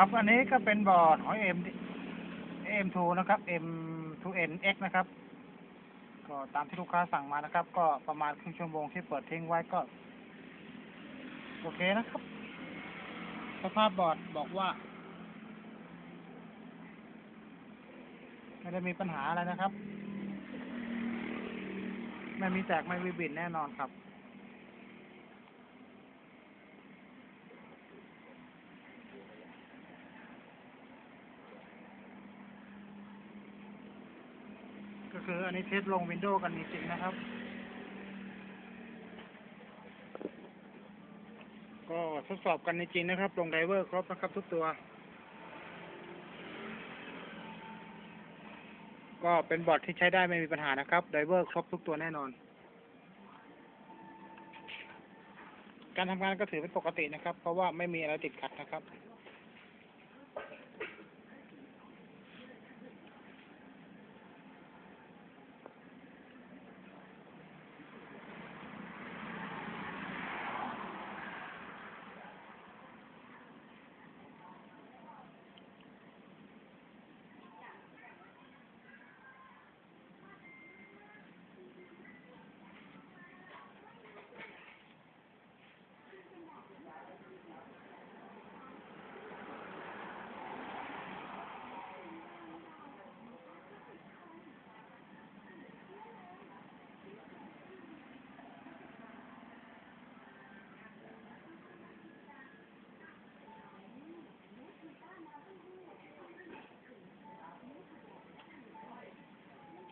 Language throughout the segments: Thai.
ครับอันนี้ก็เป็นบอร์ดของ M M2 นะครับ M2NX นะครับ ก็ตามที่ลูกค้าสั่งมานะครับ ก็ประมาณครึ่งชั่วโมงที่เปิดทิ้งไว้ก็ โอเคนะครับ สภาพบอร์ดบอกว่าไม่ได้มีปัญหาอะไรนะครับ ไม่มีแตกไม่มีบินแน่นอนครับ คือ อันนี้เทสลงวินโดว์กันจริงๆนะครับ ก็ทดสอบกันจริงๆนะครับ ลงไดเวอร์ครบนะครับทุกตัว ก็เป็นบอร์ดที่ใช้ได้ไม่มีปัญหานะครับ ไดเวอร์ครบทุกตัวแน่นอน การทำงานก็ถือเป็นปกตินะครับ เพราะว่าไม่มีอะไรติดขัดนะครับ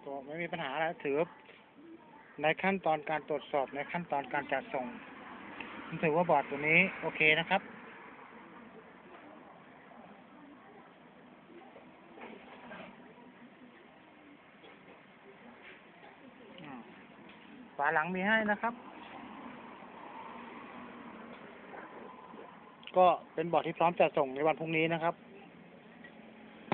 ก็ไม่มีปัญหาอะไรถือ ในขั้นตอนการตรวจสอบในขั้นตอนการจัดส่งผมถือว่าบอร์ดตัวนี้โอเคนะครับ ฝาหลังมีให้นะครับ ก็เป็นบอร์ดที่พร้อมจัดส่งในวันพรุ่งนี้นะครับ